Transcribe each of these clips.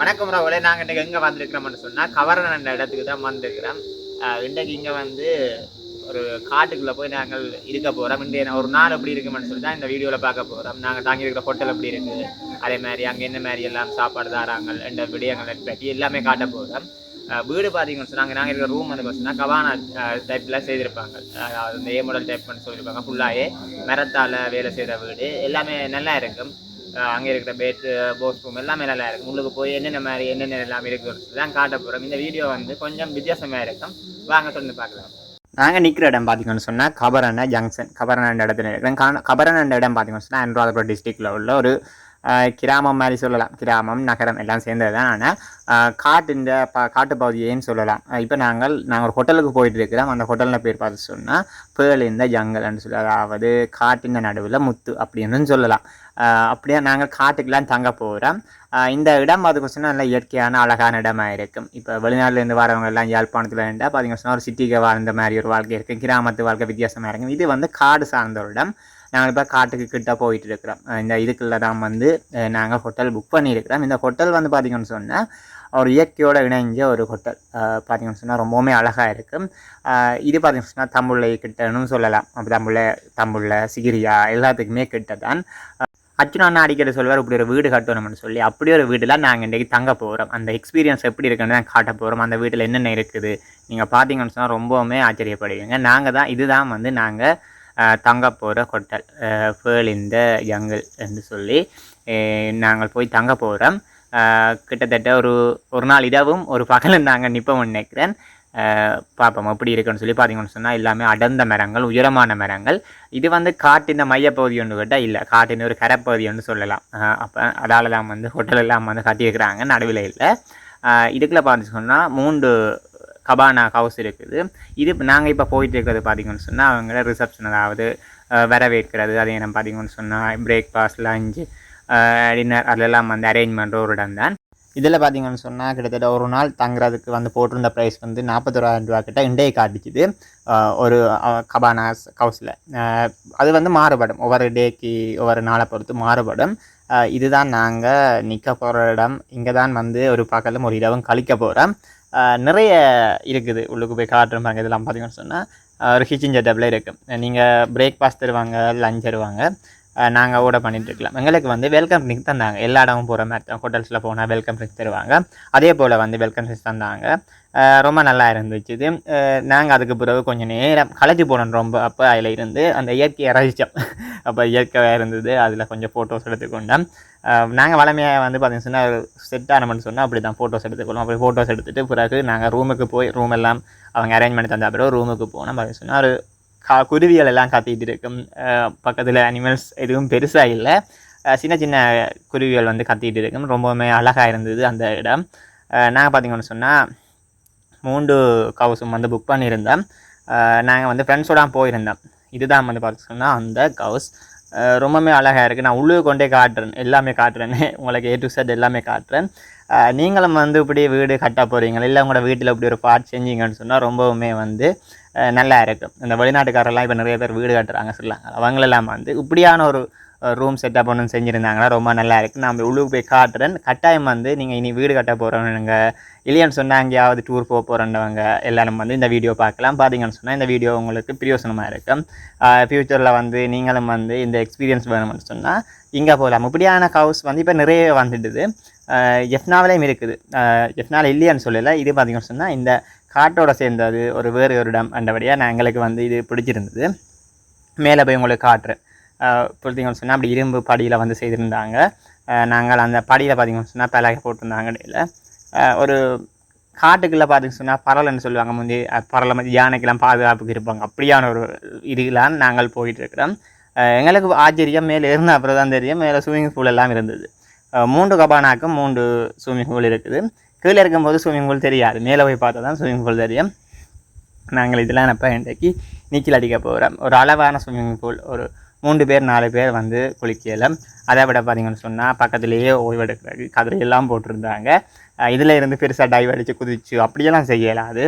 வணக்கம் ராவலே நாங்கள் இன்றைக்கி எங்கே வந்திருக்கிறோம்னு சொன்னால் கவரன் என்ற இடத்துக்கு தான் வந்திருக்கிறோம். இன்றைக்கு இங்கே வந்து ஒரு காட்டுக்குள்ளே போய் நாங்கள் இருக்க போகிறோம் இன்றைய ஒரு நாள் எப்படி இருக்குமென்னு சொல்லி தான் இந்த வீடியோவில் பார்க்க போகிறோம் நாங்கள் தாங்கி இருக்கிற ஹோட்டல் எப்படி இருக்குது அதே மாதிரி அங்கே என்ன மாதிரி எல்லாம் சாப்பாடு தாராங்க என்ற விடயங்கள் பற்றி எல்லாமே காட்ட போகிறோம் வீடு பார்த்தீங்கன்னு சொன்னாங்க நாங்கள் இருக்கிற ரூம் வந்து பார்த்தீங்கன்னா கவானா டைப்பில் செய்திருப்பாங்க. அஹ் இந்த ஏ மாடல் டைப்னு சொல்லியிருப்பாங்க ஃபுல்லாகவே மரத்தால் வேலை செய்கிற வீடு. எல்லாமே நல்லா இருக்கும். அங்கே இருக்கிற பெட் போஸ் ரூம் எல்லாமே நல்லா இருக்கும். உங்களுக்கு போய் என்னென்ன மாதிரி என்னென்ன எல்லாம் இருக்குன்னு தான் காட்ட போகிறோம் இந்த வீடியோ வந்து கொஞ்சம் வித்தியாசமாக இருக்கும். வாங்க சொல்லி பார்க்கலாம். நாங்கள் நிற்கிற இடம் பார்த்தீங்கன்னு சொன்னால் கபரண ஜங்ஷன் கபரண இடத்துல இருக்கிறேன் கபரண இடம் பார்த்தீங்கன்னு சொன்னால் அனுராதபுரம் டிஸ்ட்ரிக்டில் உள்ள ஒரு கிராமம் மாதிரி சொல்லலாம். கிராமம் நகரம் எல்லாம் சேர்ந்தது தான் ஆனால் காட்டின் ப காட்டு பகுதியேன்னு சொல்லலாம். இப்போ நாங்கள் நாங்கள் ஒரு ஹோட்டலுக்கு போயிட்டு இருக்கிறோம். அந்த ஹோட்டலில் பேர் பார்த்து சொன்னால் பேள் இந்த ஜங்கல்னு சொல்லி அதாவது காட்டின் நடுவில் முத்து அப்படின்னு சொல்லலாம். அப்படியே நாங்கள் காட்டுக்கெல்லாம் தங்க போகிறோம் இந்த இடம் பார்த்து சொன்னால் நல்ல இயற்கையான அழகான இடமாக இருக்கும். இப்போ வெளிநாட்டிலேருந்து வரவங்க எல்லாம் யாழ்ப்பாணத்தில் இருந்தால் பார்த்தீங்கன்னா சொன்னால் ஒரு சிட்டிக்கு வாழ்ந்த மாதிரி ஒரு வாழ்க்கை இருக்குது கிராமத்து வாழ்க்கை வித்தியாசமாக இருக்கும். இது வந்து காடு சார்ந்த ஒரு இடம். நாங்கள் இப்போ காட்டுக்கு கிட்ட போயிட்டு இருக்கிறோம். இந்த இதுக்குள்ள தான் வந்து நாங்கள் ஹோட்டல் புக் பண்ணியிருக்கிறோம். இந்த ஹோட்டல் வந்து பார்த்திங்கன்னு சொன்னால் ஒரு இயற்கையோடு இணைஞ்ச ஒரு ஹோட்டல் பார்த்திங்கன்னு சொன்னால் ரொம்பவுமே அழகாக இருக்கும். இது பார்த்தீங்கன்னு சொன்னால் தமிழை கிட்டன்னு சொல்லலாம். அப்போ தமிழை தமிழில் சிகிரியா எல்லாத்துக்குமே கிட்ட தான் அர்ச்சுனா அண்ணா அடிக்கடி சொல்வார் இப்படி ஒரு வீடு கட்டணும்னு சொல்லி. அப்படி ஒரு வீட்டில் நாங்கள் இன்றைக்கி தங்க போகிறோம் அந்த எக்ஸ்பீரியன்ஸ் எப்படி இருக்குன்னு தான் காட்ட போகிறோம் அந்த வீட்டில் என்னென்ன இருக்குது? நீங்கள் பார்த்தீங்கன்னு சொன்னால் ரொம்பவுமே ஆச்சரியப்படுவீங்க. நாங்கள் தான் இதுதான் வந்து நாங்கள் தங்க போகிற ஹோட்டல் ஃபேல் இந்த ஜங்கிள் என்று சொல்லி நாங்கள் போய் தங்க போகிறோம் கிட்டத்தட்ட ஒரு ஒரு நாள் இரவும் ஒரு பகலும் நாங்கள் நிற்போம்னு நினைக்கிறேன். பார்ப்போம் எப்படி இருக்குன்னு சொல்லி பார்த்தீங்கன்னு சொன்னால் எல்லாமே அடர்ந்த மரங்கள் உயரமான மரங்கள். இது வந்து காட்டின் மையப்பகுதி ஒன்று கேட்டால் இல்லை காட்டின் ஒரு கரைப்பகுதி ஒன்று சொல்லலாம். அப்போ அதாலெல்லாம் தான் வந்து ஹோட்டல் எல்லாம் வந்து கட்டியிருக்கிறாங்க நடுவில் இல்லை. இதுக்குள்ளே பார்த்து சொன்னால் மூன்று கபானா ஹவுஸ் இருக்குது. இது நாங்கள் இப்போ போயிட்டு இருக்கிறது பார்த்தீங்கன்னு சொன்னால் அவங்கள ரிசப்ஷன் அதாவது வரவேற்கிறது அதே நம்ம பார்த்தீங்கன்னு சொன்னால் பிரேக்ஃபாஸ்ட் லஞ்சு டின்னர் அதெல்லாம் வந்து அரேஞ்ச் பண்ணுற ஒரு இடம் தான் இதில் பார்த்தீங்கன்னு சொன்னால் கிட்டத்தட்ட ஒரு நாள் தங்குறதுக்கு வந்து போட்டிருந்த ப்ரைஸ் வந்து நாற்பத்தோராயிரம் ரூபா கிட்ட இண்டையை காட்டிச்சுது ஒரு கபானாஸ் ஹவுஸில் அது வந்து மாறுபடும். ஒவ்வொரு டேக்கு ஒவ்வொரு நாளை பொறுத்து மாறுபடும். இதுதான் நாங்கள் நிற்க போகிற இடம். இங்கே தான் வந்து ஒரு பக்கலும் ஒரு இரவும் கழிக்க போகிறோம். நிறைய இருக்குது. உள்ளுக்கு போய் காட்டுறாங்க இதெல்லாம் பார்த்தீங்கன்னு சொன்னால் ஒரு கிச்சன் செட்டப்பில் இருக்குது. நீங்கள் பிரேக்ஃபாஸ்ட் தருவாங்க லஞ்ச் தருவாங்க. நாங்கள் ஓட பண்ணிகிட்ருக்கலாம் எங்களுக்கு வந்து வெல்கம் ட்ரிங்க் தந்தாங்க. எல்லா இடமும் போகிற மாதிரி தான். ஹோட்டல்ஸில் போனால் வெல்கம் ட்ரிங்க் தருவாங்க. அதே போல் வந்து வெல்கம் ட்ரிங்க்ஸ் தந்தாங்க. ரொம்ப நல்லா இருந்துச்சு நாங்கள் அதுக்கு பிறகு கொஞ்சம் நேரம் களைச்சி போனோம் ரொம்ப அப்போ அதில் இருந்து அந்த இயற்கையை ரசித்தோம் அப்போ இயற்கையாக இருந்தது. அதில் கொஞ்சம் ஃபோட்டோஸ் எடுத்துக்கொண்டோம். நாங்கள் வளமையாக வந்து பார்த்தீங்கன்னு சொன்னால் செட் ஆனோம்னு சொன்னால் அப்படி தான் ஃபோட்டோஸ் எடுத்துக்கொள்வோம். அப்படி ஃபோட்டோஸ் எடுத்துகிட்டு பிறகு நாங்கள் ரூமுக்கு போய் ரூம் எல்லாம் அவங்க அரேஞ்ச் பண்ணி தந்த பிறகு ரூமுக்கு போனோம். பார்த்தீங்கன்னா சொன்னால் ஒரு கா குருவிகள் எல்லாம் கத்திட்டு இருக்கும் பக்கத்தில் அனிமல்ஸ் எதுவும் பெருசாக இல்லை சின்ன சின்ன குருவிகள் வந்து கத்திட்டு இருக்கும் ரொம்பவுமே அழகாக இருந்தது அந்த இடம் நாங்கள் பார்த்தீங்கன்னு சொன்னால் மூன்று கவுஸும் வந்து புக் பண்ணியிருந்தோம் நாங்கள் வந்து ஃப்ரெண்ட்ஸோட போயிருந்தோம் இதுதான் வந்து பார்த்து சொன்னால் அந்த கவுஸ் ரொம்பவுமே அழகாக இருக்குது நான் உள்ளே கொண்டே காட்டுறேன் எல்லாமே காட்டுறேன் உங்களுக்கு ஏ டு செட் எல்லாமே காட்டுறேன் நீங்களும் வந்து இப்படி வீடு கட்ட போகிறீங்க இல்லை உங்களோட வீட்டில் இப்படி ஒரு பார்ட் செஞ்சீங்கன்னு சொன்னால் ரொம்பவுமே வந்து நல்லா இருக்கும் இந்த வெளிநாட்டுக்காரெல்லாம் இப்போ நிறைய பேர் வீடு கட்டுறாங்க சொல்லலாம் அவங்களெல்லாம் வந்து இப்படியான ஒரு ரூம் செட்டப் ஒன்று செஞ்சுருந்தாங்கன்னா ரொம்ப நல்லா இருக்குது நான் உள்ளுக்கு போய் காட்டுறேன். கட்டாயம் வந்து நீங்கள் இனி வீடு கட்ட போகிறவனுங்க இல்லைன்னு சொன்னால் எங்கேயாவது டூர் போக போகிறவங்க எல்லாரும் வந்து இந்த வீடியோ பார்க்கலாம். பார்த்தீங்கன்னு சொன்னால் இந்த வீடியோ உங்களுக்கு பிரயோசனமாக இருக்கும் ஃப்யூச்சரில் வந்து நீங்களும் வந்து இந்த எக்ஸ்பீரியன்ஸ் வேணும்னு சொன்னால் இங்கே போகலாம் இப்படியான ஹவுஸ் வந்து இப்போ நிறைய வந்துடுது. எஃப்னாவிலையும் இருக்குது. எஃப்னாவில் இல்லையான்னு சொல்லலை. இது பார்த்தீங்கன்னு சொன்னால் இந்த காட்டோட சேர்ந்தது ஒரு வேறு ஒரு இடம் அண்டபடியாக நான் எங்களுக்கு வந்து இது பிடிச்சிருந்தது. மேலே போய் உங்களுக்கு காட்டுறேன். பார்த்தீங்கன்னு சொன்னால் அப்படி இரும்பு படியில் வந்து செய்திருந்தாங்க. நாங்கள் அந்த படியில் பார்த்தீங்கன்னு சொன்னால் பலகை போட்டிருந்தாங்க ஒரு காட்டுக்குள்ளே பார்த்தீங்கன்னு சொன்னால் பரவல்னு சொல்லுவாங்க. முந்தி அஹ் பரவலை யானைக்கெல்லாம் பாதுகாப்புக்கு இருப்பாங்க. அப்படியான ஒரு இதுலாம் நாங்கள் போயிட்டுருக்கிறோம் எங்களுக்கு ஆச்சரியம். மேலே இருந்த அப்புறம் தான் தெரியும். மேலே ஸ்விம்மிங் பூல் எல்லாம் இருந்தது. மூன்று கபானாக்கும் மூன்று ஸ்விம்மிங் பூல் இருக்குது. கீழே இருக்கும்போது ஸ்விம்மிங் பூல் தெரியாது. மேலே போய் பார்த்தா தான் ஸ்விம்மிங் பூல் தெரியும். நாங்கள் இதெல்லாம் இப்போ இன்றைக்கு நீச்சல் அடிக்க போகிறோம் ஒரு அளவான ஸ்விம்மிங் பூல் ஒரு மூன்று பேர் நாலு பேர் வந்து குளிக்கலாம். அதை விட பார்த்தீங்கன்னு சொன்னால் பக்கத்துலேயே ஓய்வெடுக்கிறது கதிரையெல்லாம் போட்டிருந்தாங்க. இதில் இருந்து பெருசாக டைவ் அடித்து குதிச்சு அப்படியெல்லாம் செய்யலாம் அது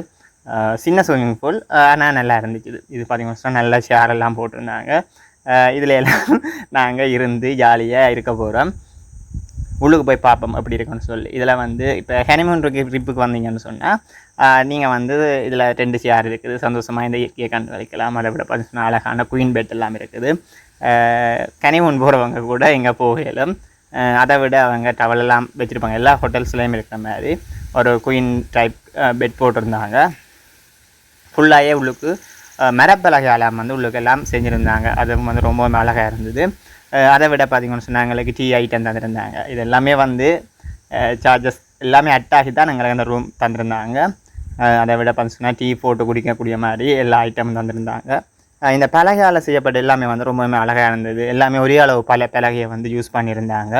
சின்ன ஸ்விம்மிங் பூல் ஆனால் நல்லா இருந்துச்சு. இது இது பார்த்தீங்கன்னு சொன்னால் நல்ல ஷேரெல்லாம் போட்டிருந்தாங்க. இதில் எல்லாம் நாங்கள் இருந்து ஜாலியாக இருக்க போகிறோம் உள்ளுக்கு போய் பார்ப்போம் எப்படி இருக்குன்னு சொல்லி. இதில் வந்து இப்போ ஹனிமூன் ட்ரிப்புக்கு வந்தீங்கன்னு சொன்னால் நீங்கள் வந்து இதில் ரெண்டு சேர் இருக்குது? சந்தோஷமாக இந்த இயற்கையை கண்டு வலிக்கலாம் அதை விட பார்த்தீங்கன்னா அழகான குயின் பெட் எல்லாம் இருக்குது. கனிமூன் போகிறவங்க கூட இங்கே போகலும் அதை விட அவங்க டவலெல்லாம் வச்சுருப்பாங்க. எல்லா ஹோட்டல்ஸ்லேயும் இருக்கிற மாதிரி ஒரு குயின் டைப் பெட் போட்டிருந்தாங்க. ஃபுல்லாகவே உள்ளுக்கு அஹ், மரப்பலகையாலாம் வந்து உள்ளுக்கு எல்லாம் செஞ்சுருந்தாங்க. அது வந்து ரொம்பவுமே அழகாக இருந்தது. அதை விட பார்த்தீங்கன்னு சொன்னால் எங்களுக்கு டீ ஐட்டம் தந்திருந்தாங்க. இது எல்லாமே வந்து சார்ஜஸ் எல்லாமே அட்டாகி தான் எங்களுக்கு அந்த ரூம் தந்திருந்தாங்க. அதை விட பார்த்து சொன்னால் டீ போட்டு குடிக்கக்கூடிய மாதிரி எல்லா ஐட்டமும் தந்திருந்தாங்க. இந்த பலகையால் செய்யப்பட்ட எல்லாமே வந்து ரொம்பவுமே அழகாக இருந்தது. எல்லாமே ஒரே அளவு பல பலகையை வந்து யூஸ் பண்ணியிருந்தாங்க.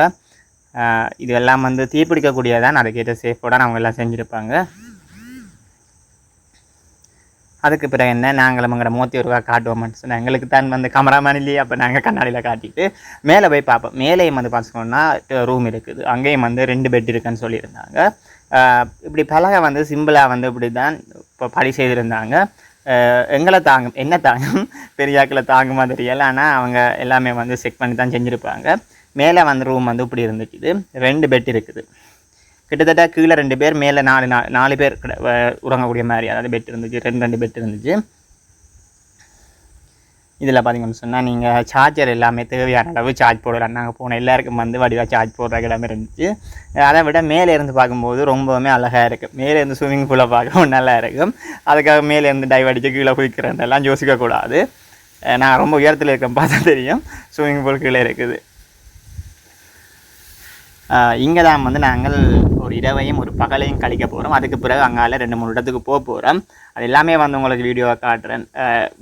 இது எல்லாம் வந்து தீப்பிடிக்கக்கூடியதான் அதுக்கேற்ற சேஃபோட அவங்க எல்லாம் செஞ்சுருப்பாங்க. அதுக்கு பிறகு என்ன நாங்களும் எங்களோட மூத்தி ஒருவா காட்டுவோம்னு சொன்னால் எங்களுக்கு தான் வந்து கமராமேன் இல்லையே அப்போ நாங்கள் கண்ணாடியில் காட்டிட்டு மேலே போய் பார்ப்போம். மேலேயும் வந்து பார்த்துக்கோன்னா ரூம் இருக்குது. அங்கேயும் வந்து ரெண்டு பெட் இருக்குன்னு சொல்லியிருந்தாங்க. இப்படி பலகை வந்து சிம்பிளாக வந்து இப்படி தான் இப்போ படி செய்திருந்தாங்க. எங்களை தாங்கும் என்ன தாங்கும் பெரியாக்களை தாங்குமா தெரியல ஆனால் அவங்க எல்லாமே வந்து செக் பண்ணி தான் செஞ்சுருப்பாங்க. மேலே வந்து ரூம் வந்து இப்படி இருந்துச்சு ரெண்டு பெட் இருக்குது. கிட்டத்தட்ட கீழே ரெண்டு பேர் மேலே நாலு நாலு பேர் கிட- வ- உறங்கக்கூடிய மாதிரி அதாவது பெட் இருந்துச்சு. ரெண்டு ரெண்டு பெட் இருந்துச்சு. இதில் பார்த்தீங்கன்னு சொன்னால் நீங்கள் சார்ஜர் எல்லாமே தேவையான அளவு சார்ஜ் போடலாம். நாங்கள் போன எல்லாருக்கும் வந்து வடிவாக சார்ஜ் போடுற இடமே இருந்துச்சு. அதை விட மேலே இருந்து பார்க்கும்போது ரொம்பவுமே அழகாக இருக்குது மேலே இருந்து ஸ்விம்மிங் பூலை பார்க்கவும் நல்லா இருக்கும். அதுக்காக மேலே இருந்து டைவ் அடித்து கீழே குதிக்கிறதெல்லாம் யோசிக்கக்கூடாது நான் ரொம்ப உயரத்தில் இருக்கேன் பார்த்தா தெரியும். ஸ்விம்மிங் பூல் கீழே இருக்குது. இங்கே தான் வந்து நாங்கள் ஒரு இரவையும் ஒரு பகலையும் கழிக்க போகிறோம் அதுக்கு பிறகு அங்கால ரெண்டு மூணு இடத்துக்கு போக போகிறோம் அது எல்லாமே வந்து உங்களுக்கு வீடியோவை காட்டுறேன்.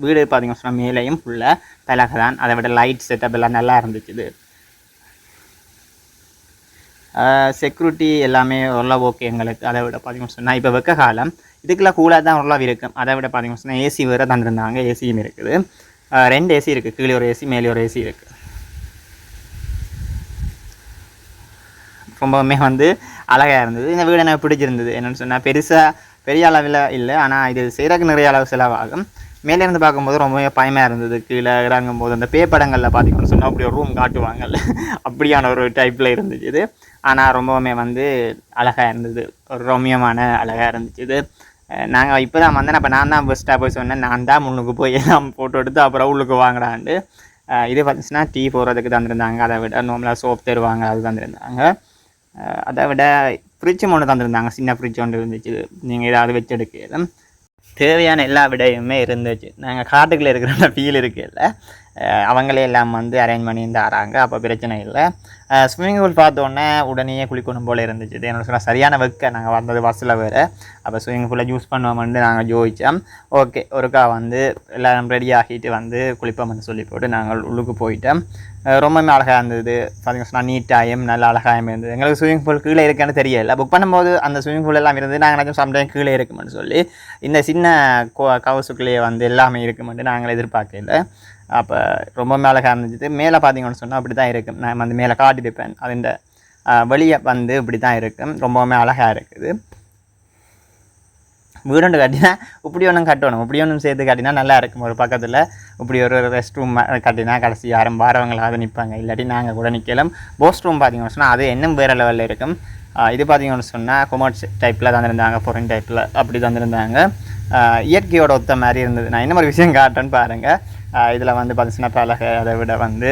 வீடு பார்த்தீங்கன்னா சொன்னால் மேலேயும் ஃபுல்லாக பலகை தான். அதை விட லைட் செட்டப் எல்லாம் நல்லா இருந்துச்சு. செக்யூரிட்டி எல்லாமே ஓரளவு ஓகே எங்களுக்கு. அதை விட பார்த்தீங்கன்னு சொன்னால் இப்போ வெக்க காலம். இதுக்கெல்லாம் கூலாக தான் ஓரளவு இருக்கும். அதை விட பார்த்தீங்கன்னு சொன்னால் ஏசி வேறு தந்திருந்தாங்க. ஏசியும் இருக்குது. ரெண்டு ஏசி இருக்குது கீழே ஒரு ஏசி மேலே ஒரு ஏசி இருக்குது ரொம்பவுமே வந்து அழகாக இருந்தது. இந்த வீடு எனக்கு பிடிச்சிருந்தது. என்னென்னு சொன்னால் பெருசாக பெரிய அளவில் இல்லை. ஆனால் இது செய்கிறதுக்கு நிறைய அளவு செலவாகும். மேலே இருந்து பார்க்கும்போது ரொம்பவே பயமாக இருந்தது. கீழே இறங்கும் போது அந்த பேப்படங்களில் பார்த்தீங்கன்னு சொன்னால் அப்படி ஒரு ரூம் காட்டுவாங்கல்ல அப்படியான ஒரு டைப்பில் இருந்துச்சு இது. ஆனால் ரொம்பவுமே வந்து அழகாக இருந்தது. ஒரு ரம்யமான அழகாக இருந்துச்சு இது. நாங்கள் இப்போ தான் வந்தேன். அப்போ நான் தான் பெஸ்ட்டாக போய் சொன்னேன். நான் தான் முன்னுக்கு போய் எல்லாம் ஃபோட்டோ எடுத்து அப்புறம் உள்ளுக்கு வாங்குறான்ட்டு. இது பார்த்துச்சுன்னா டீ போடுறதுக்கு தந்திருந்தாங்க. அதை விட நார்மலாக சோப் தருவாங்க. அது தந்திருந்தாங்க. அதை விட ஃப்ரிட்ஜ் ஒன்று தந்திருந்தாங்க. சின்ன ஃப்ரிட்ஜ் ஒன்று இருந்துச்சு. நீங்கள் ஏதாவது வச்சு எடுக்கலாம் தேவையான எல்லா விடையுமே இருந்துச்சு. நாங்கள் காட்டுக்குள்ளே இருக்கிற ஃபீல் இருக்குல்ல அஹ் அவங்களே எல்லாம் வந்து அரேஞ்ச் பண்ணி தராங்க அப்போ பிரச்சனை இல்லை. ஸ்விம்மிங் பூல் பார்த்தோன்னே உடனே குளிக்கணும் போல் இருந்துச்சு. என்னோட சொன்னால் சரியான வெக்க. நாங்கள் வந்தது பஸ்ஸில் வேறு. அப்போ ஸ்விம்மிங் பூலில் யூஸ் பண்ணுவோம்னு நாங்கள் ஜோதிச்சோம் ஓகே ஒருக்கா வந்து எல்லோரும் ரெடி ஆகிட்டு வந்து குளிப்போம்னு சொல்லி போட்டு நாங்கள் உள்ளுக்கு போயிட்டோம். ரொம்பவுமே அழகாக இருந்தது. பார்த்தீங்கன்னா சொன்னால் நீட்டாயும் நல்ல அழகாயும் இருந்தது. எங்களுக்கு ஸ்விம்மிங் பூல் கீழே இருக்கான்னு தெரியல. புக் பண்ணும்போது அந்த ஸ்விம்மிங் பூல் எல்லாம் இருந்து நாங்கள் நினச்சோம் சம்டைம் கீழே இருக்குமென்னு சொல்லி. இந்த சின்ன கவசுக்குள்ளேயே வந்து எல்லாமே இருக்குமென்ட்டு நாங்கள் எதிர்பார்க்கல. அப்போ ரொம்பவுமே அழகாக இருந்துச்சு. மேலே பார்த்தீங்கன்னு சொன்னால் அப்படி தான் இருக்கும் நான் வந்து மேலே காட்டியிருப்பேன். அதுண்ட வெளியே வந்து இப்படி தான் இருக்கும் ரொம்பவுமே அழகாக இருக்குது. வீடுண்டு கட்டினா இப்படி ஒன்றும் கட்டணும். இப்படி ஒன்றும் சேர்த்து கட்டினா நல்லா இருக்கும். ஒரு பக்கத்தில் இப்படி ஒரு ரெஸ்ட் ரூம் கட்டினா கடைசி யாரும் வாரவங்களாவது நிற்பாங்க இல்லாட்டி நாங்கள் கூட நிற்கலாம் போஸ்ட் ரூம் பார்த்தீங்கன்னு சொன்னால் அது இன்னும் வேறு லெவலில் இருக்கும். இது பார்த்தீங்கன்னு சொன்னால் கொமர்ஸ் டைப்பில் தந்திருந்தாங்க. ஃபொரின் டைப்பில் அப்படி தந்திருந்தாங்க. இயற்கையோட ஒத்த மாதிரி இருந்தது. நான் என்ன ஒரு விஷயம் காட்டுறேன்னு பாருங்கள் இதில் வந்து பார்த்துச்சுன்னா பலகை அதை விட வந்து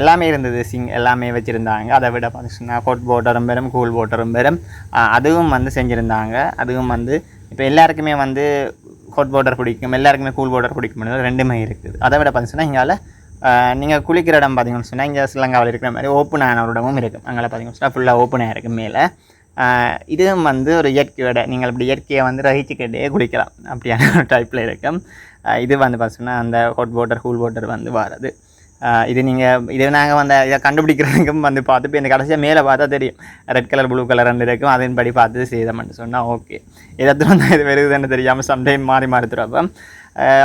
எல்லாமே இருந்தது. சிங் எல்லாமே வச்சுருந்தாங்க. அதை விட பார்த்துச்சுன்னா ஹோட் போட்டரும் பெரும் கூல் போட்டரும் பெரும். அதுவும் வந்து செஞ்சுருந்தாங்க. அதுவும் வந்து இப்போ எல்லாருக்குமே வந்து ஹோட் போட்டர் பிடிக்கும். எல்லாருக்குமே கூல் போட்டர் பிடிக்கும். ரெண்டுமே இருக்குது. அதை விட பார்த்துச்சுன்னா இங்கால நீங்கள் குளிக்கிற இடம் பார்த்தீங்கன்னு சொன்னால் இங்கே ஸ்ரீலங்காவில் இருக்கிற மாதிரி ஓப்பனான ஒரு இடமும் இருக்கும் அங்கே பார்த்தீங்கன்னு சொன்னால் ஃபுல்லாக ஓப்பனாக இருக்கும் மேலே. இதுவும் வந்து ஒரு இயற்கையோட நீங்கள் இப்படி இயற்கையை வந்து ரசிச்சுக்கிட்டே குளிக்கலாம் அப்படியான ஒரு டைப்பில் இருக்கும். இது வந்து பார்த்தீங்கன்னா அந்த ஹாட் வாட்டர் கூல் வாட்டர் வந்து வர்றது இது நீங்கள் இது நாங்கள் வந்து இதை கண்டுபிடிக்கிறதுக்கும் வந்து பார்த்து இப்போ இந்த கடைசியாக மேலே பார்த்தா தெரியும். ரெட் கலர் ப்ளூ கலர் ரெண்டு இருக்கும். அதன்படி பார்த்து செய்தோம்னு சொன்னால் ஓகே எதாவது வந்து இது வருதுன்னு தெரியாமல் சம்டைம் மாறி மாறி திருப்போம்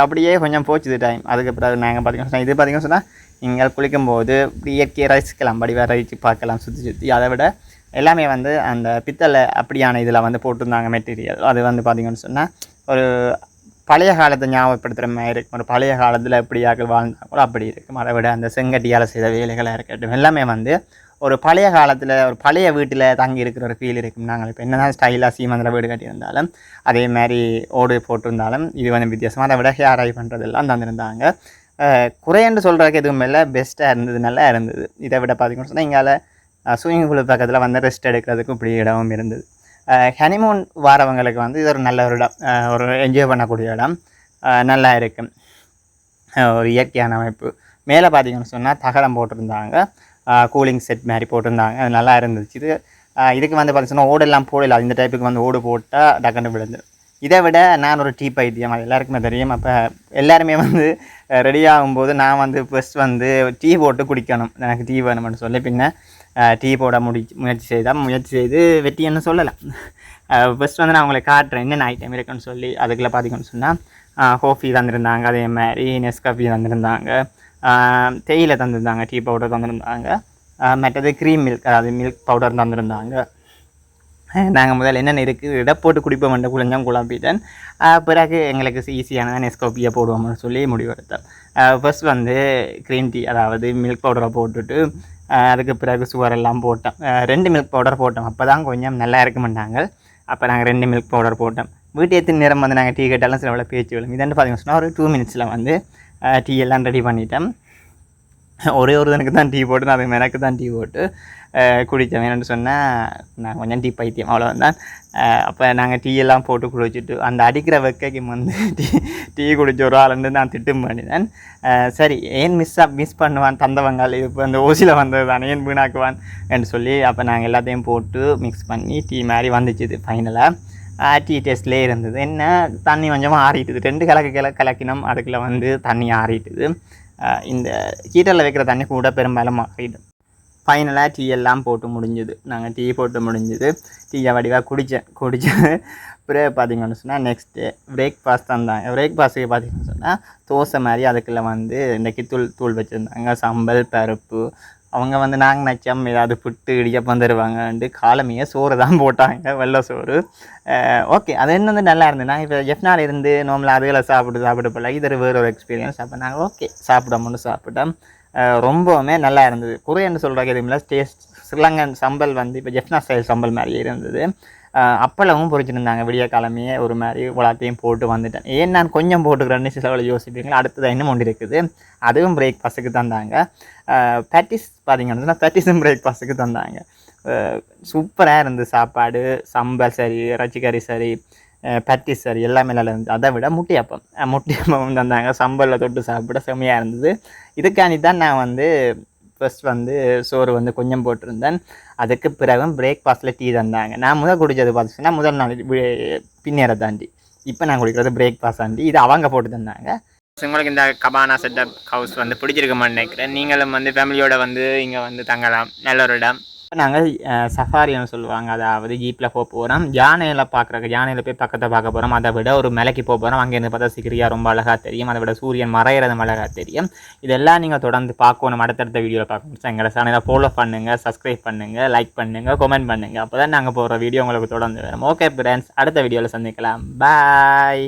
அப்படியே கொஞ்சம் போச்சுது டைம் அதுக்கப்புறம் பிறகு நாங்கள் பார்த்தீங்கன்னா இது பார்த்தீங்கன்னா சொன்னால் நீங்கள் குளிக்கும்போது இயற்கையை ரசிக்கலாம். படிவாக ரசித்து பார்க்கலாம். சுற்றி சுற்றி அதை விட எல்லாமே வந்து அந்த பித்தளை அப்படியான இதில் வந்து போட்டிருந்தாங்க மெட்டீரியல் அது வந்து பார்த்தீங்கன்னு சொன்னால் ஒரு பழைய காலத்தை ஞாபகப்படுத்துகிற மாதிரி இருக்கும். ஒரு பழைய காலத்தில் எப்படியாக வாழ்ந்தாங்களோ அப்படி இருக்கும். அதை விட அந்த செங்கட்டியால் செய்த வேலைகளாக இருக்கட்டும் எல்லாமே வந்து ஒரு பழைய காலத்தில் ஒரு பழைய வீட்டில் தங்கி இருக்கிற ஒரு ஃபீல் இருக்கும். நாங்கள் இப்போ என்ன தான் ஸ்டைலாக சீமந்தில் வீடு கட்டியிருந்தாலும் அதே மாதிரி ஓடு போட்டிருந்தாலும் இது வந்து வித்தியாசமாக அதை விட ஹேர் ஐ பண்ணுறதெல்லாம் தந்திருந்தாங்க குறையன்று சொல்கிறதுக்கு எதுவும் இல்லை. பெஸ்ட்டாக இருந்தது நல்லா இருந்தது. இதை விட பார்த்தீங்கன்னு சொன்னால் எங்களால் ஸ்விம்மிங் பூல் பக்கத்தில் வந்து ரெஸ்ட் எடுக்கிறதுக்கும் இப்படி இடமும் இருந்தது. ஹனிமூன் வாரவங்களுக்கு வந்து இது ஒரு நல்ல ஒரு இடம். ஒரு என்ஜாய் பண்ணக்கூடிய இடம். நல்லா இருக்கும் ஒரு இயற்கையான அமைப்பு. மேலே பார்த்தீங்கன்னு சொன்னால் தகரம் போட்டிருந்தாங்க. கூலிங் செட் மாதிரி போட்டிருந்தாங்க. அது நல்லா இருந்துச்சு. இது இதுக்கு வந்து பார்த்திங்கன்னா ஓடெல்லாம் போடல. இந்த டைப்புக்கு வந்து ஓடு போட்டால் டக்குன்னு விழுந்துடும் இதை விட நான் ஒரு டீ பைத்தியம் அது எல்லாருக்குமே தெரியும். அப்போ எல்லாருமே வந்து ரெடி ஆகும்போது நான் வந்து ஃபஸ்ட் வந்து டீ போட்டு குடிக்கணும். எனக்கு டீ வேணும்னு சொல்லி பின்ன டீ போட முடி முயற்சி செய்தால் முயற்சி செய்து வெட்டின்னு சொல்லலாம் ஃபஸ்ட் வந்து நான் உங்களை காட்டுறேன். என்னென்ன ஐட்டம் இருக்குன்னு சொல்லி அதுக்குள்ள பார்த்திங்கன்னு சொன்னால் காஃபி தந்திருந்தாங்க. அதே மாதிரி நெஸ்காஃபி தந்திருந்தாங்க. தேயிலை தந்திருந்தாங்க. டீ பவுடர் தந்திருந்தாங்க. மற்றது க்ரீம் மில்க் அதாவது மில்க் பவுடர் தந்திருந்தாங்க. நாங்கள் முதல்ல என்னென்ன இருக்குது இட போட்டு குடிப்போம் என்ற குழஞ்சம் குழம்பிட்டேன். பிறகு எங்களுக்கு ஈஸியான நெஸ்கோப்பியை போடுவோம்னு சொல்லி முடிவெடுத்தோம் ஃபர்ஸ்ட் வந்து க்ரீன் டீ அதாவது மில்க் பவுடரை போட்டுட்டு அதுக்கு பிறகு சுகர் எல்லாம் போட்டோம் ரெண்டு மில்க் பவுடர் போட்டோம் அப்போ தான் கொஞ்சம் நல்லா இருக்குமெண்டாங்க அப்போ நாங்கள் ரெண்டு மில்க் பவுடர் போட்டோம் வீட்டு எத்தனை நேரம் வந்து நாங்கள் டீ கேட்டாலும் சில பேச்சு விழும். இதாண்டு பார்த்தீங்கன்னா சொன்னால் ஒரு டூ மினிட்ஸில் வந்து டீ எல்லாம் ரெடி பண்ணிட்டோம் ஒரே ஒரு எனக்கு தான் டீ போட்டு நான் எனக்கு தான் டீ போட்டு குடித்தேன் வேணும்னு சொன்னால் நான் கொஞ்சம் டீ பைத்தியம் அவ்வளோதான் அப்போ நாங்கள் டீ எல்லாம் போட்டு குடிச்சிட்டு அந்த அடிக்கிற வெக்கைக்கு வந்து டீ டீ குடிச்ச ஒரு ஆளுன்னு நான் திட்டம் பண்ணினேன். சரி ஏன் மிஸ் மிஸ் பண்ணுவான் தந்தவங்கால் இப்போ அந்த ஓசியில் வந்தது தானே ஏன் வீணாக்குவான் என்று சொல்லி அப்போ நாங்கள் எல்லாத்தையும் போட்டு மிக்ஸ் பண்ணி டீ மாதிரி வந்துச்சுது ஃபைனலாக டீ டேஸ்ட்லேயே இருந்தது. என்ன தண்ணி கொஞ்சமாக ஆறிட்டுது. ரெண்டு கலக்கு கிள கலக்கினோம். அதுக்குள்ளே வந்து தண்ணி ஆறிட்டுது. இந்த ஹீட்டரில் வைக்கிற தண்ணி கூட பெரும்பாலும் ஆகிடும் ஃபைனலாக டீ எல்லாம் போட்டு முடிஞ்சுது. நாங்கள் டீ போட்டு முடிஞ்சுது. டீயை வடிவாக குடித்தேன் குடித்தது பிறகு பார்த்தீங்கன்னு சொன்னால் நெக்ஸ்ட்டு பிரேக்ஃபாஸ்ட் தந்தாங்க பிரேக்ஃபாஸ்ட்டுக்கு பார்த்தீங்கன்னு சொன்னால் தோசை மாதிரி அதுக்குள்ளே வந்து இந்த கித்தூள் தூள் வச்சுருந்தாங்க. சம்பல் பருப்பு அவங்க வந்து நாங்கள் நச்சம் ஏதாவது புட்டு இடியப்பம் தருவாங்கன்ட்டு காலமையே சோறு தான் போட்டாங்க வெள்ளை சோறு. ஓகே அது என்ன வந்து நல்லா இருந்தது. நாங்கள் இப்போ எஃப்னால் இருந்து நார்மலாக அதுகளை சாப்பிட்டு சாப்பிட்டு போல. இது வேறு ஒரு எக்ஸ்பீரியன்ஸ் அப்போ நாங்கள் ஓகே சாப்பிடமுன்னு சாப்பிட்டோம். ரொம்பவுமே நல்லா இருந்தது. குறைன்னு சொல்கிற எதுவும் டேஸ்ட் ஸ்ரீலங்கன் சம்பல் வந்து இப்போ ஜெஃப்னா ஸ்டைல் சம்பல் மாதிரியே இருந்தது. அப்பளமும் பொறிச்சிருந்தாங்க விடிய கிழமையே ஒரு மாதிரி உலகத்தையும் போட்டு வந்துட்டேன். ஏன் நான் கொஞ்சம் போட்டுக்கிறேன்னு சில யோசிப்பீங்களா? அடுத்தது இன்னும் ஒன்று இருக்குது? அதுவும் பிரேக்ஃபாஸ்ட்டுக்கு தந்தாங்க. பேட்டிஸ் பார்த்தீங்கன்னா பேட்டிஸும் பிரேக்ஃபாஸ்ட்டுக்கு தந்தாங்க. சூப்பராக இருந்தது சாப்பாடு. சம்பல் சரி இறைச்சிக்கறி சரி பேட்டிஸ் சரி எல்லாமே நல்லா இருந்துச்சு அதை விட முட்டியப்பம். முட்டியப்பம் தந்தாங்க. சம்பலில் தொட்டு சாப்பிட செம்மையாக இருந்தது. இதுக்காண்டி தான் நான் வந்து ஃபர்ஸ்ட் வந்து சோறு வந்து கொஞ்சம் போட்டிருந்தேன். அதுக்கு பிறகும் பிரேக்ஃபாஸ்ட்டில் டீ தந்தாங்க. நான் முதல் குடித்தது பார்த்துச்சுன்னா முதல் நாள் பின்னேற தாண்டி இப்போ நான் குடிக்கிறது பிரேக்ஃபாஸ்ட் தாண்டி. இது அவங்க போட்டு தந்தாங்க. உங்களுக்கு இந்த கபானா செட்டப் ஹவுஸ் வந்து பிடிச்சிருக்குமான்னு நினைக்கிறேன். நீங்களும் வந்து ஃபேமிலியோட வந்து இங்கே வந்து தங்கலாம். நல்ல ஒரு இடம். நாங்கள் சஃபாரின்னு சொல்லுவாங்க. அதாவது ஜீப்பில் போக போகிறோம் யானையில் பார்க்குறக்கு யானையில் போய் பக்கத்தை பார்க்க போகிறோம் அதை விட ஒரு மலைக்கு போக போகிறோம் அங்கேருந்து பார்த்தா சிக்கிரியா ரொம்ப அழகாக தெரியும். அதை விட சூரியன் மறையிறது அழகாக தெரியும். இதெல்லாம் நீங்கள் தொடர்ந்து பார்க்கணும். அடுத்தடுத்த வீடியோவில் பார்க்கணும் எங்களை சேனலை ஃபாலோ பண்ணுங்கள் சப்ஸ்கிரைப் பண்ணுங்கள் லைக் பண்ணுங்கள் கமெண்ட் பண்ணுங்கள் அப்போ தான் நாங்கள் போகிற வீடியோ உங்களுக்கு தொடர்ந்து வரும். ஓகே ஃப்ரெண்ட்ஸ் அடுத்த வீடியோவில் சந்திக்கலாம். பாய்